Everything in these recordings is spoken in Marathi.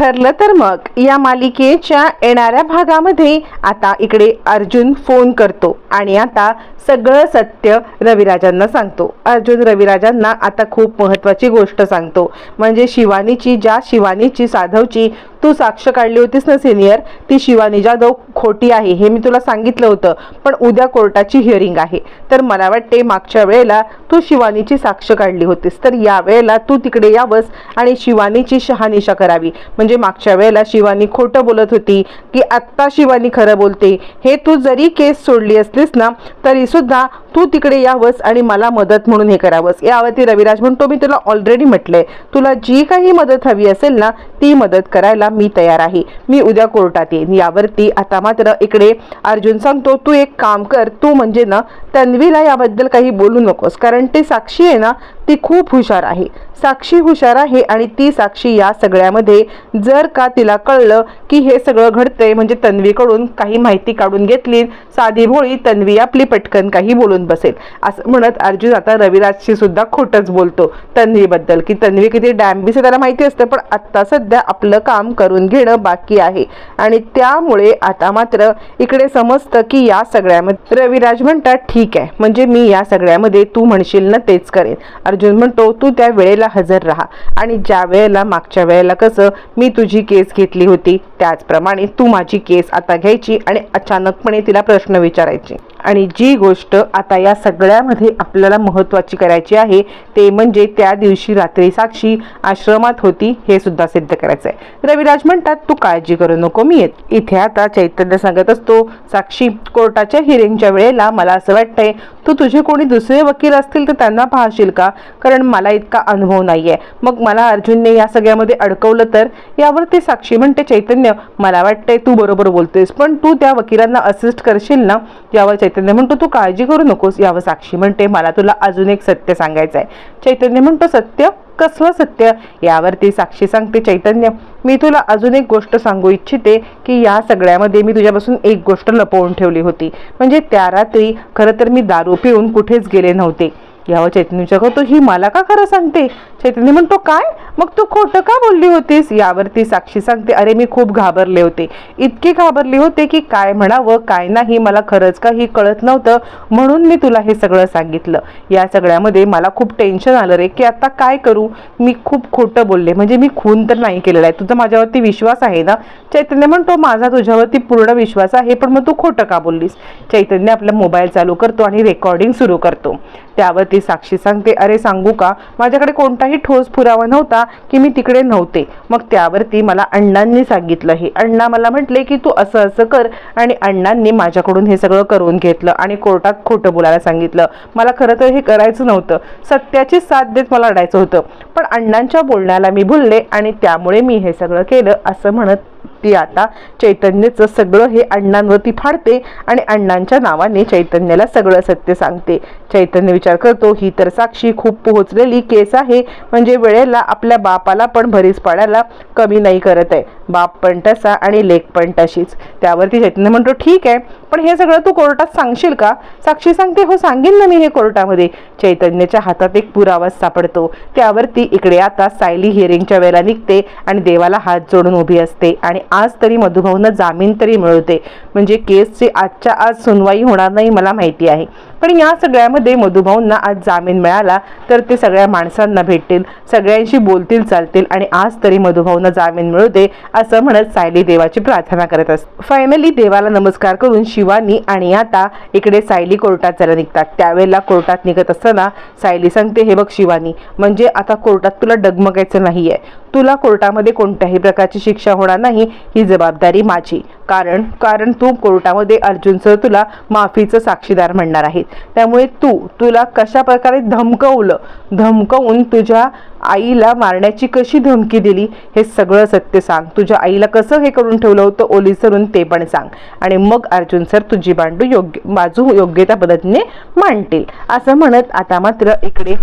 ठरलं तर मग. या मालिकेच्या येणाऱ्या भागामध्ये आता इकडे अर्जुन फोन करतो आणि आता सगळं सत्य रविराजांना सांगतो. अर्जुन रविराजांना आता खूप महत्वाची गोष्ट सांगतो. म्हणजे शिवानीची ज्या शिवानीची साधवची तू साक्ष काढली होतीस ना सिनियर ती शिवानी जाधव खोटी आहे हे मी तुला सांगितलं होतं पण उद्या कोर्टाची हिअरिंग आहे. तर मला वाटते मागच्या वेळेला तू शिवानीची साक्ष काढली होतीस. तर या वेळेला तू तिकडे यावंस आणि शिवानीची शहानिशा करावी. म्हणजे मागच्या वेळेला शिवानी खोटं बोलत होती की आत्ता शिवानी खरं बोलते. हे तू जरी केस सोडली असलीस ना तरीसुद्धा तू तिकडे यावंस आणि मला मदत म्हणून हे करावंस. यावरती रविराज म्हणतो मी तुला ऑलरेडी म्हटलंय. तुला जी काही मदत हवी असेल ना ती मदत करायला मी तयार आहे. मी उद्या कोर्टात येईन. यावरती आता मात्र इकडे अर्जुन सांगतो तू एक काम कर. तू म्हणजे ना तन्वीला याबद्दल काही बोलू नकोस. कारण ते साक्षी आहे ना ती खूप हुशार आहे. साक्षी हुशार आहे आणि ती साक्षी या सगळ्यामध्ये जर का तिला कळलं की हे सगळं घडतंय म्हणजे तन्वीकडून काही माहिती काढून घेतली साधी भोळी तन्वी आपली पटकन काही बोलून बसेल. असं म्हणत अर्जुन आता रविराजशी सुद्धा खोटंच बोलतो तन्वीबद्दल की तन्वी किती डॅम्बीस त्याला माहिती असतं पण आत्ता सध्या आपलं काम करून घेणं बाकी आहे. आणि त्यामुळे आता मात्र इकडे समजतं की या सगळ्यामध्ये रविराज म्हणतात ठीक आहे म्हणजे मी या सगळ्यामध्ये तू म्हणशील ना तेच करेन. अर्जुन म्हणतो तू त्या वेळेला हजर राहा. आणि ज्या वेळेला मागच्या वेळेला कसं मी तुझी केस घेतली होती त्याचप्रमाणे तू माझी केस आता घ्यायची आणि अचानकपणे तिला प्रश्न विचारायचे. आणि जी गोष्ट आता या सगळ्यामध्ये आपल्याला महत्त्वाची करायची आहे ते म्हणजे त्या दिवशी रात्री साक्षी आश्रमात होती हे सुद्धा सिद्ध करायचं आहे रविराज म्हणतात तू काळजी करू नको मी येत इथे आता चैतन्य सांगत असतो साक्षी कोर्टाच्या हिअरिंगच्या वेळेला मला असं वाटतंय तू तुझे कोणी दुसरे वकील असतील तर त्यांना पाहशील का? कारण मला इतका अनुभव नाहीये. मग मला अर्जुनने या सगळ्यामध्ये अडकवलं तर? यावर ते साक्षी म्हणते चैतन्य मला वाटतंय तू बरोबर बोलतोयस पण तू त्या वकिलांना असिस्ट करशील ना? यावर चैतन्य म्हणतो तू काळजी करू नकोस यावर साक्षी म्हणते मला तुला अजून एक सत्य सांगायचं आहे चैतन्य म्हणतो सत्य? कसलं सत्य? यावरती साक्षी सांगते चैतन्य. मी तुला अजून एक गोष्ट सांगू इच्छिते की या सगळ्यामध्ये मी तुझ्यापासून एक गोष्ट लपवून ठेवली होती. म्हणजे त्या रात्री खरं तर मी दारू पिऊन कुठेच गेले नव्हते. यावर चैतन्य विचारतो ही मला का खरं सांगते? चैतन्य म्हणतो काय? मग तू खोटं का बोलली होतीस? यावरती साक्षी सांगते अरे मी खूप घाबरले होते. इतके घाबरले होते की काय म्हणावं काय नाही मला खरंच काही कळत नव्हतं. म्हणून मी तुला हे सगळं सांगितलं. या सगळ्यामध्ये मला खूप टेन्शन आलं रे की आता काय करू? मी खूप खोटं बोलले. म्हणजे मी खून तर नाही केलेला आहे. तुझा माझ्यावरती विश्वास आहे ना? चैतन्य म्हणतो माझा तुझ्यावरती पूर्ण विश्वास आहे पण मग तू खोटं का बोललीस? चैतन्य आपला मोबाईल चालू करतो आणि रेकॉर्डिंग सुरू करतो. त्यावरती साक्षी सांगते अरे सांगू का? माझ्याकडे कोणताही ठोस पुरावा नव्हता की मी तिकडे नव्हते. मग त्यावरती मला अण्णांनी सांगितलं. हे अण्णा मला म्हटले की तू असं असं कर आणि अण्णांनी माझ्याकडून हे सगळं करून घेतलं आणि कोर्टात खोटं बोलायला सांगितलं. मला खरं तर हे करायचं नव्हतं. सत्याची साथ देत मला लढायचं होतं. पण अण्णांच्या बोलण्याला मी भुलले आणि त्यामुळे मी हे सगळं केलं असं म्हणत ती आता चैतन्यचं सगळं हे अण्णांवरती फाडते आणि अण्णांच्या नावाने चैतन्याला सगळं सत्य सांगते. चैतन्य विचार करतो ही तर साक्षी खूप पोहोचलेली केस आहे. म्हणजे वेळेला आपल्या बापाला पण भरीस पाडायला कमी नाही करत आहे. बाप पण तसा आणि लेख पण तशीच. त्यावरती चैतन्य म्हणतो ठीक आहे पण हे सगळं तू कोर्टात सांगशील का? साक्षी सांगते हो सांगेन ना मी हे कोर्टामध्ये. चैतन्याच्या हातात एक पुरावा सापडतो. त्यावरती इकडे आता सायली हिअरिंगच्या वेळेला निघते आणि देवाला हात जोडून उभी असते आणि आज तरी मधुभाऊंना जामीन तरी मिळवते. म्हणजे केसची आजच्या आज सुनवाई होणार नाही मला माहिती आहे. पण या सगळ्यामध्ये मधुभाऊंना आज जामीन मिळाला तर ते सगळ्या माणसांना भेटतील सगळ्यांशी बोलतील चालतील आणि आज तरी मधुभाऊंना जामीन मिळवते असं म्हणत सायली देवाची प्रार्थना करत असते फायनली देवाला नमस्कार करून शिवानी आणि आता इकडे सायली कोर्टात जायला निघतात. त्यावेळेला कोर्टात निघत असताना सायली सांगते हे बघ शिवानी म्हणजे आता कोर्टात तुला डगमगायचं नाहीये. तुला कोर्टामध्ये कोणत्याही प्रकारची शिक्षा होणार नाही ही जबाबदारी माझी. कारण कारण तू कोर्टामध्ये अर्जुनचं तुला माफीचं साक्षीदार म्हणणार आहेत त्यामुळे तू तुला कशा प्रकारे धमकवलं धमकवून तुझ्या आईला मारण्याची कशी धमकी दिली हे सगळं सत्य सांग. तुझ्या आईला कसं हे करून ठेवलं होतं ओलीसरून ते पण सांग. आणि मग अर्जुन सर तुझी बांडू योग्य बाजू योग्य त्या पद्धतीने मांडतील. असं म्हणत आता मात्र इकडे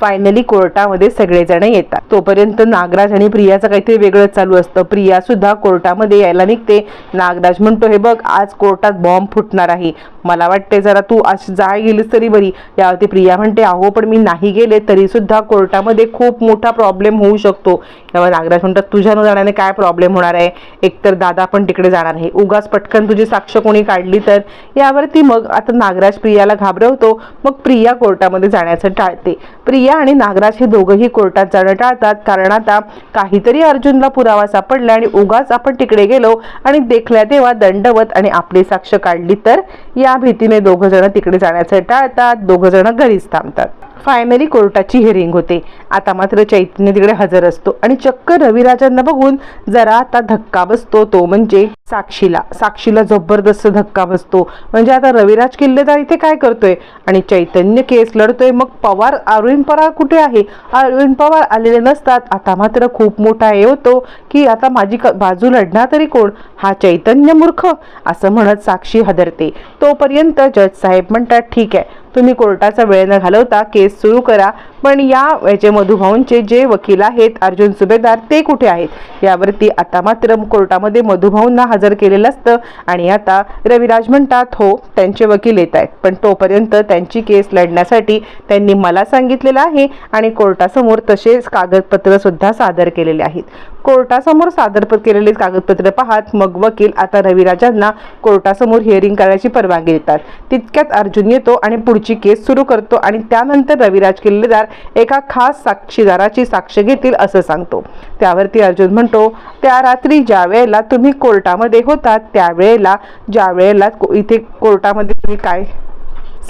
फायनली कोर्टामध्ये सगळेजण येतात. तोपर्यंत नागराज आणि प्रियाचं काहीतरी वेगळंच चालू असतं. प्रिया सुद्धा कोर्टामध्ये यायला निघते. नागराज म्हणतो हे बघ आज कोर्टात बॉम्ब फुटणार आहे. मला वाटते जरा तू आज जाय गेलीस तरी बरी. यावरती प्रिया म्हणते अहो पण मी नाही गेले तरी सुद्धा कोर्टामध्ये खूप मोठा प्रॉब्लेम होऊ शकतो. त्यामुळे नागराज म्हणतात तुझ्या न जाण्याने काय प्रॉब्लेम होणार आहे? एकतर दादा पण तिकडे जाणार आहे. उगाच पटकन तुझी साक्ष कोणी काढली तर? यावरती मग आता नागराज प्रियाला घाबरवतो. मग प्रिया कोर्टामध्ये जाण्याचं टाळते. प्रिया आणि नागराज हे दोघंही कोर्टात जाणं टाळतात. कारण आता काहीतरी अर्जुनला पुरावा सापडला आणि उगाच आपण तिकडे गेलो आणि देखल्या तेव्हा दंडवत आणि आपली साक्ष काढली. तर या भीतीने दोघं जण तिकडे जाण्याचं टाळतात दोघं जण घरीच थांबतात. फायनली कोर्टाची हिअरिंग होते. आता मात्र चैतन्य तिकडे हजर असतो आणि चक्क रविराजांना बघून जरा आता धक्का बसतो. तो म्हणजे साक्षीला. साक्षीला जबरदस्त धक्का बसतो. म्हणजे आता रविराज किल्लेदार इथे काय करतोय? आणि चैतन्य केस लढतोय. मग पवार अरविंद पवार कुठे आहे? अरविंद पवार आलेले नसतात. आता मात्र खूप मोठा हे होतो की आता माझी बाजू लढणार तरी कोण? हा चैतन्य मूर्ख असं म्हणत साक्षी हदरते. तोपर्यंत जज साहेब म्हणतात ठीक आहे. तुम्ही कोर्टाचा वेळ न घालवता केस सुरू करा. पण या याचे मधुभाऊंचे जे वकील आहेत अर्जुन सुभेदार ते कुठे आहेत? यावरती आता मात्र कोर्टामध्ये मधुभाऊंना हजर केलेलं असतं आणि आता रविराज म्हणतात हो त्यांचे वकील येत आहेत. पण तोपर्यंत त्यांची केस लढण्यासाठी त्यांनी मला सांगितलेलं आहे आणि कोर्टासमोर तसेच कागदपत्र सुद्धा सादर केलेले आहेत. कोर्टासमोर सादर केलेले कागदपत्र पाहत मग वकील आता रविराजांना कोर्टासमोर हिअरिंग करण्याची परवानगी देतात. तितक्यात अर्जुन येतो आणि पुढे पुढची केस सुरू करतो आणि त्यानंतर रविराज किल्लेदार एका खास साक्षीदाराची साक्ष घेतील असं सांगतो. त्यावरती अर्जुन म्हणतो त्या रात्री ज्या वेळेला तुम्ही कोर्टामध्ये होतात त्यावेळेला ज्या वेळेला इथे कोर्टामध्ये तुम्ही काय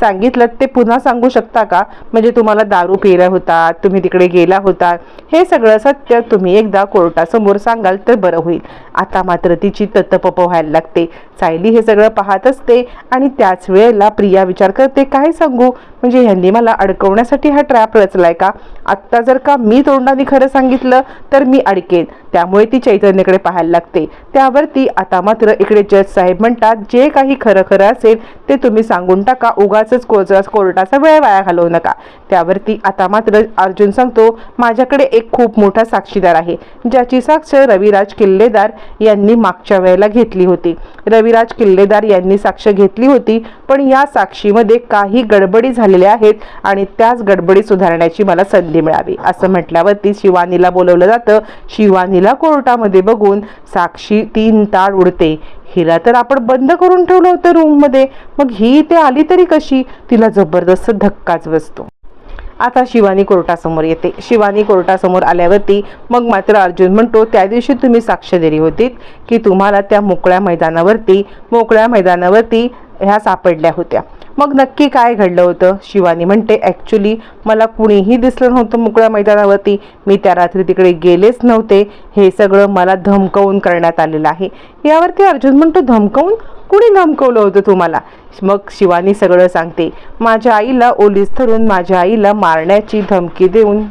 सांगितलं ते पुन्हा सांगू शकता का? म्हणजे तुम्हाला दारू पिला होता तुम्ही तिकडे गेला होता. हे सगळं सत्य तुम्ही एकदा कोर्टासमोर सांगाल तर बरं होईल. आता मात्र तिची तत्तपप व्हायला लागते. सायली हे सगळं पाहत असते आणि त्याच वेळेला प्रिया विचार करते काय सांगू? म्हणजे ह्यांनी मला अडकवण्यासाठी हा ट्रॅप रचलाय का? आत्ता जर का मी तोंडाने खरं सांगितलं तर मी अडकेन. त्यामुळे ती चैतन्यकडे पाहायला लागते. त्यावरती आता मात्र इकडे जज साहेब म्हणतात जे काही खरं खरं असेल ते तुम्ही सांगून टाका. उगाच कोर्टाचा वेळ वाया घालवू नका. त्यावरती आता मात्र अर्जुन सांगतो माझ्याकडे एक खूप मोठा साक्षीदार आहे ज्याची साक्ष रविराज किल्लेदार यांनी मागच्या वेळेला घेतली होती. रविराज किल्लेदार यांनी साक्ष घेतली होती पण या साक्षीमध्ये काही गडबडी झालेल्या आहेत आणि त्याच गडबडी सुधारण्याची मला संधी मिळावी. असं म्हटल्यावरती शिवानीला बोलवलं जातं शिवानीला कोर्टामध्ये बघून साक्षी तीन ताळ उडते. हिला तर आपण बंद करून ठेवलं होतं रूममध्ये मग ही इथे आली तरी कशी? तिला जबरदस्त धक्काच बसतो. आता शिवानी कोर्टासमोर येते. शिवानी कोर्टासमोर आल्यावरती मग मात्र अर्जुन म्हणतो त्या दिवशी तुम्ही साक्ष दिली होतीत की तुम्हाला त्या मोकळ्या मैदानावरती मोकळ्या मैदानावरती ह्या सापडल्या होत्या. मग नक्की काय घडलं होतं? शिवानी म्हणते ॲक्च्युली मला कुणीही दिसलं नव्हतं मोकळ्या मैदानावरती. मी त्या रात्री तिकडे गेलेच नव्हते. हे सगळं मला धमकवून करण्यात आलेलं आहे. यावरती अर्जुन म्हणतो धमकवून? कुणी धमकवलं होतं तुम्हाला? मग शिवानी सगळं सांगते. माझ्या आईला ओलीस धरून माझ्या आईला मारण्याची धमकी देऊन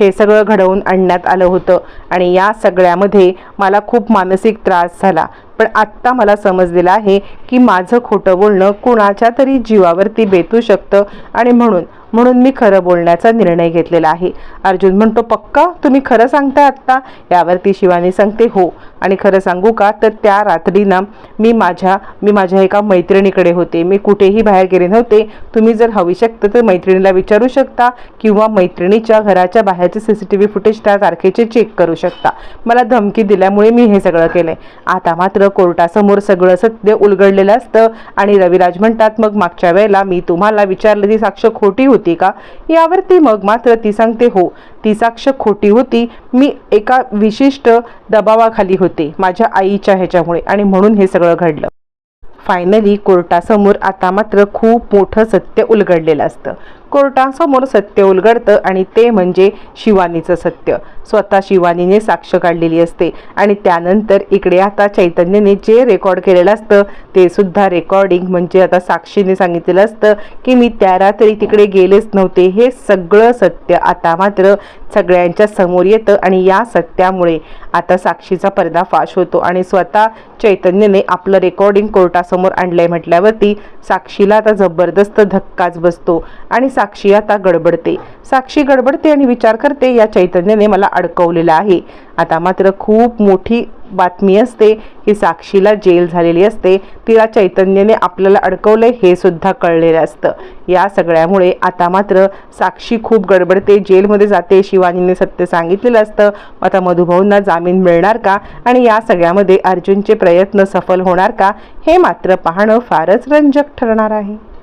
हे सगळं घडवून आणण्यात आलं होतं. आणि या सगळ्यामध्ये मला खूप मानसिक त्रास झाला. पण आत्ता मला समजलेलं आहे की माझं खोटं बोलणं कुणाच्या तरी जीवावरती बेतू शकतं आणि म्हणून म्हणून मी खरं बोलण्याचा निर्णय घेतलेला आहे. अर्जुन म्हणतो पक्का? तुम्ही खरं सांगताय आत्ता? यावरती शिवानी सांगते हो. आणि खरं सांगू का? तर त्या रात्री ना मी माझ्या मी माझ्या एका मैत्रिणीकडे होते. मी कुठेही बाहेर गेले नव्हते. तुम्ही जर हवी शकता तर मैत्रिणीला विचारू शकता किंवा मैत्रिणीच्या घराच्या बाहेरचे C C T V footage त्या तारखेचे चेक करू शकता. मला धमकी दिल्यामुळे मी हे सगळं केलंय. आता मात्र कोर्टासमोर सगळं सत्य उलगडलेलं असतं. आणि रविराज म्हणतात मग मागच्या वेळेला मी तुम्हाला विचारलं ती साक्ष खोटी होती का? यावरती मग मात्र ती सांगते हो ती साक्ष खोटी होती. मी एका विशिष्ट दबावाखाली होते माझ्या आईच्या ह्याच्यामुळे. आणि म्हणून हे सगळं घडलं. फायनली कोर्टासमोर आता मात्र खूप मोठं सत्य उलगडलेलं असतं. कोर्टासमोर सत्य उलगडतं आणि ते म्हणजे शिवानीचं सत्य. स्वतः शिवानीने साक्ष काढलेली असते आणि त्यानंतर इकडे आता चैतन्यने जे रेकॉर्ड केलेलं असतं ते सुद्धा रेकॉर्डिंग म्हणजे आता साक्षीने सांगितलेलं असतं की मी त्या रात्री तिकडे गेलेच नव्हते. हे सगळं सत्य आता मात्र सगळ्यांच्या समोर येतं आणि या सत्यामुळे आता साक्षीचा पर्दाफाश होतो आणि स्वतः चैतन्यने आपलं रेकॉर्डिंग कोर्टासमोर आणलंय म्हटल्यावरती साक्षीला आता जबरदस्त धक्काच बसतो आणि सा साक्षी आता गडबडते. साक्षी गडबडते आणि विचार करते या चैतन्याने मला अडकवलेलं आहे. आता मात्र खूप मोठी बातमी असते की साक्षीला जेल झालेली असते. तिला चैतन्याने आपल्याला अडकवलंय हे सुद्धा कळलेलं असतं. या सगळ्यामुळे आता मात्र साक्षी खूप गडबडते जेलमध्ये जाते शिवानीने सत्य सांगितलेलं असतं. आता मधुभाऊंना जामीन मिळणार का? आणि या सगळ्यामध्ये अर्जुनचे प्रयत्न सफल होणार का? हे मात्र पाहणं फारच रंजक ठरणार आहे.